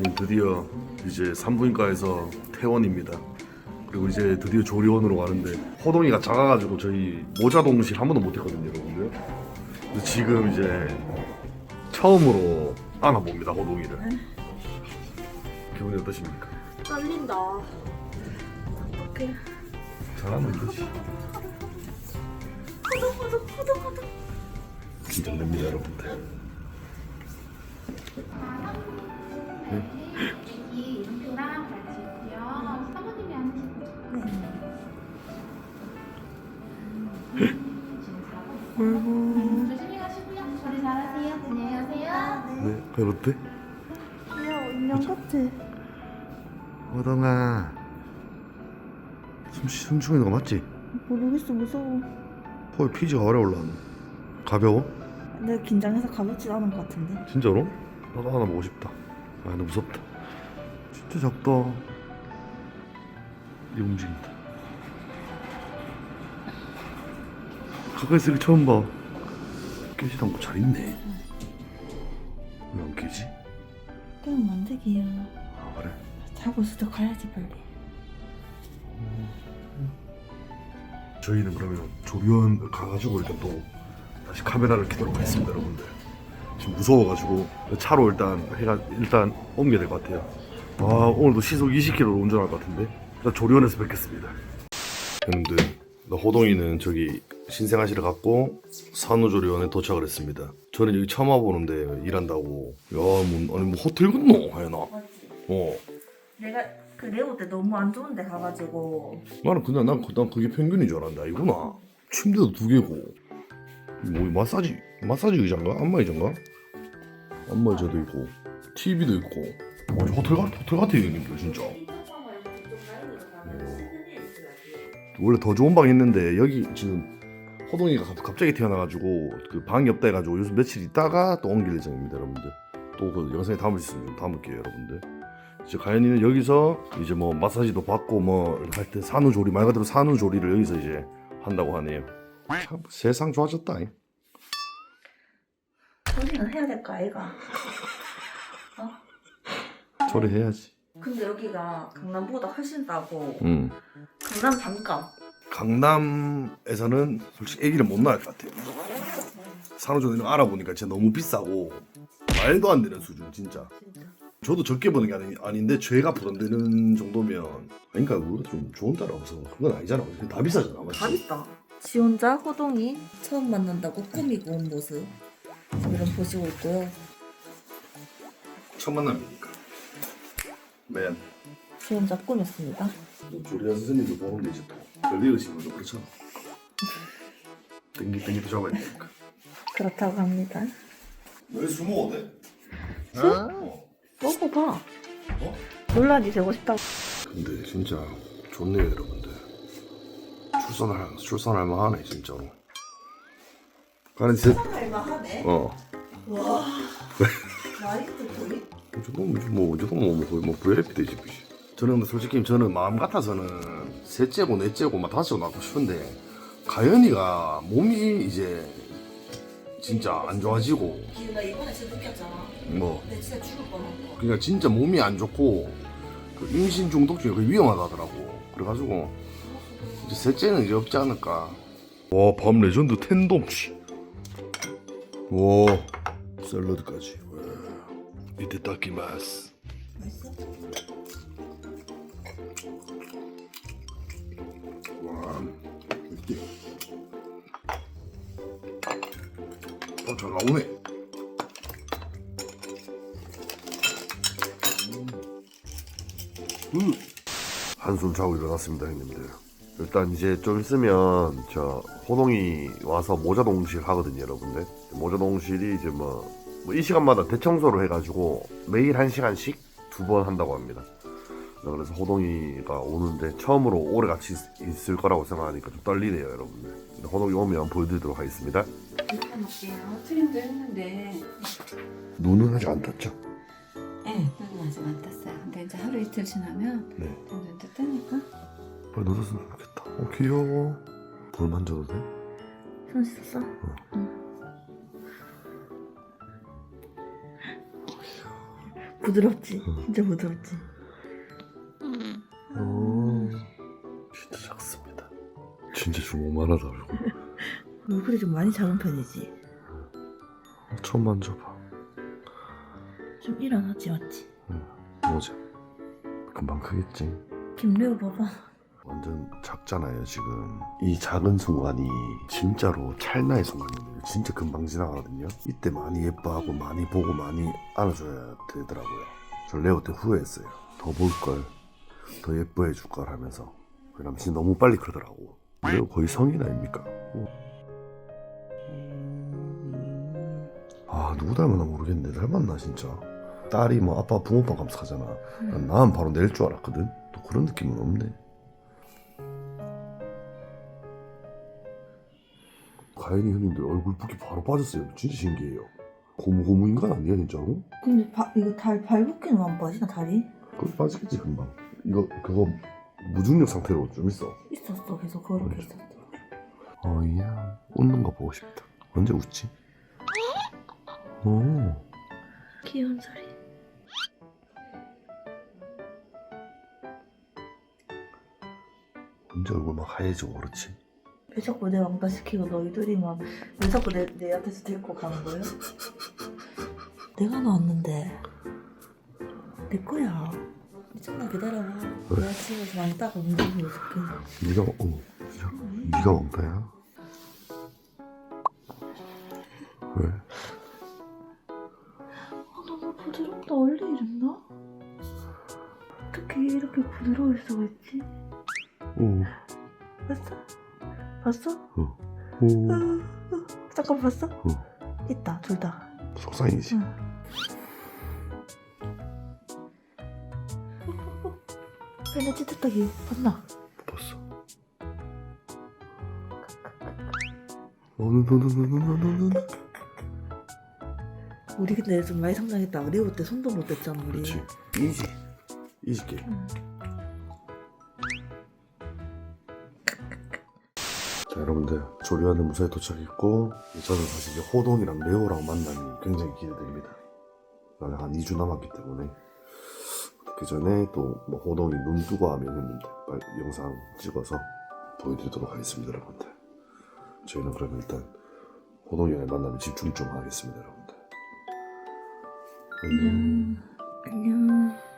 음, 드디어 이제 산부인과에서 퇴원입니다. 그리고 이제 드디어 조리원으로 가는데 호동이가 작아가지고 저희 모자 동실 한 번도 못했거든요, 여러분들. 근데 지금 이제 처음으로 안아봅니다, 호동이를. 기분이 어떠십니까? 떨린다. 어떡해. 잘하면 되지. 호동, 호동, 호동, 호동. 긴장됩니다, 여러분들. 조심히 가시고요. 처리 잘하세요. 안녕히 가세요. 네, 그럼 어때? 귀여워, 인형 같아. 호동아. 숨, 쉬- 숨 쉬는 거 맞지? 모르겠어, 무서워. 거의 피지가 오래 올라왔네. 가벼워? 내가 긴장해서 가볍지 않은 것 같은데. 진짜로? 나도 하나 보고 싶다. 아, 근데 무섭다. 진짜 작다. 이 움직인다. 가까이서 처음 봐. 깨지도 않고 잘 있네. 왜 안 깨지? 그냥 만들기야. 아, 그래? 자고 있어도 가야지, 빨리. 저희는 그러면 조리원 가가지고 일단 또 다시 카메라를 켜도록 하겠습니다, 여러분들. 지금 무서워가지고 차로 일단 해가 일단 옮겨야 될 것 같아요. 아 오늘도 시속 20km로 운전할 것 같은데 일단 조리원에서 뵙겠습니다. 나 호동이는 저기 신생아실에 갔고 산후조리원에 도착을 했습니다. 저는 여기 처음 와보는데 일한다고. 야, 뭐, 아니 뭐 호텔 갔노? 하연아. 어. 내가 그 레오 때? 너무 안 좋은데 가가지고. 나는 그냥 난, 그- 난 그게 평균인 줄 알았는데 아니구나. 침대도 두 개고. 뭐 마사지 마사지 의자인가? 안마 의자인가? 안마 의자도 있고. TV도 있고. 와, 호텔 같 호텔 같아요 형님들 진짜 원래 더 좋은 방 있는데 여기 지금 호동이가 갑- 갑자기 태어나가지고 그 방이 없다 해가지고 요즘 며칠 있다가 또 옮길 예정입니다 여러분들 또 그 영상에 담을 수 있으면 좀 담을게요 여러분들 이제 가연이는 여기서 이제 뭐 마사지도 받고 뭐 할 때 산후조리 말 그대로 산후조리를 여기서 이제 한다고 하네요 참 세상 좋아졌다 잉. 소리는 해야 될까, 아이가? 조리해야지 근데 여기가 강남보다 훨씬 싸고 음. 강남 반값. 강남에서는 솔직히 애기를 못 낳을 것 같아요 산후조리는 알아보니까 진짜 너무 비싸고 말도 안 되는 수준 진짜 진짜. 저도 적게 버는 게 아니, 아닌데 죄가 부담되는 정도면 그러니까 우리가 좀 좋은 딸이라서 그건 아니잖아 다 비싸잖아 맞지? 다 비싸. 지 혼자 호동이 처음 만난다고 꾸미고 온 모습 지금 보시고 있고요. 첫 만남이니 까맨지 혼자 꾸몄습니다. 또 조리한 선생님도 보는데 이제 또 별리으시면 좀 그렇잖아 땡기 땡기도 잡아야 되니까 그렇다고 합니다. 왜술 먹어도 돼? 술? 어. 먹어봐. 어? 논란이 되고 싶다고. 근데 진짜 좋네요 여러분들 출산할 출산할 만하네 진짜로 가는 셋 할만하네. 어. 와. 라이트 거의 이 정도면 뭐, 이 정도면 뭐, 거의 뭐, VIP 되지, 그지? 저는 근데 솔직히 저는 마음 같아서는 셋째고 넷째고 막 다섯째고 낳고 싶은데, 가연이가 몸이 이제 진짜 안 좋아지고, 나 이번에 진짜 느꼈잖아. 뭐, 근데 진짜 죽을 뻔했고. 그러니까 진짜 몸이 안 좋고, 그 임신 중독증이 거의 위험하다더라고. 그래가지고, 이제 셋째는 이제 없지 않을까. 와, 밤 레전드 텐돔, 씨. 와, 샐러드까지. 와. 이때다키마스. 맛있어? 와, 이게. 어, 잘 나오네. 음. 한숨 자고 일어났습니다, 형님들. 일단 이제 좀 있으면 저 호동이 와서 모자 동실 하거든요, 여러분들. 모자 동실이 이제 뭐 이 시간마다 대청소를 해가지고 매일 한 시간씩 두 번 한다고 합니다. 그래서 호동이가 오는데 처음으로 오래 같이 있- 있을 거라고 생각하니까 좀 떨리네요, 여러분들. 호동이 오면 보여드리도록 하겠습니다. 볼게요. 트림도 했는데 눈은 아직 안 떴죠? 네, 눈은 아직 안 떴어요. 근데 이제 하루 이틀 지나면 네. 눈도 뜨니까 빨리 넣어줬으면 좋겠다. 어, 귀여워. 볼 만져도 돼? 손 씻었어? 부드럽지? 응. 진짜 부드럽지? 오, 진짜 작습니다. 진짜 주먹만하다 얼굴. 얼굴이 좀 많이 작은 편이지? 처음 만져봐. 좀 일어났지 맞지? 뭐지? 금방 크겠지. 김래우 봐봐 완전 작잖아요 지금. 이 작은 순간이 진짜로 찰나의 순간이에요. 진짜 금방 지나가거든요. 이때 많이 예뻐하고 많이 보고 많이 안아줘야 되더라고요. 저 레오 때 후회했어요. 더 볼 걸, 더 예뻐해 줄 걸 하면서. 그 남친이 너무 빨리 크더라고. 레오 거의 성인 아닙니까? 아 누구 닮았나 모르겠는데 닮았나 진짜. 딸이 뭐 아빠 붕어빵 감싸잖아. 난 나은 바로 낼 줄 알았거든. 또 그런 느낌은 없네. 가연이 형님들 얼굴 붓기 바로 빠졌어요. 진짜 신기해요. 고무고무 인간 아니야 진짜로? 근데 바, 이거 달 발붓기는 안 빠지나 다리? 그거 빠지겠지 금방. 이거 그거 무중력 상태로 좀 있어. 있었어 계속 그렇게 그래. 있었어 어이야 웃는 거 보고 싶다. 언제 웃지? 오 귀여운 소리 언제 얼굴 막 하얘지고 그렇지? 왜 자꾸 내 왕따 시키고 너희들이만 왜 자꾸 내, 내 앞에서 데리고 가는 거야? 내가 나왔는데 내 거야 조금만 기다려봐 내가 집에서 왕따가 움직이고 있을게 네가 어 네가 왕따야? 왜? 아 너무 부드럽다 원래 이랬나? 어떻게 이렇게 부드러울 수가 있지? 봤어? 오. 어, 어, 잠깐 봤어? 어. 있다 둘 다. 속상이지. 응. 배는 찌뜻하게 봤나? 봤어. 어느느느느느느느. 우리 근데 좀 많이 성장했다. 레오 때 손도 못 댔잖아 우리. 그렇지. 이지. 이지게. 응. 여러분들 조리하는 무사히 도착했고 저는 사실 이제 호동이랑 레오랑 만남이 굉장히 기대됩니다. 한 2주 남았기 때문에 그 전에 또 뭐 호동이 눈 뜨고 하면 했는데 빨리 영상 찍어서 보여드리도록 하겠습니다 여러분들. 저희는 그러면 일단 호동이와의 만남에 집중 좀 하겠습니다 여러분들. 안녕. 안녕. 안녕.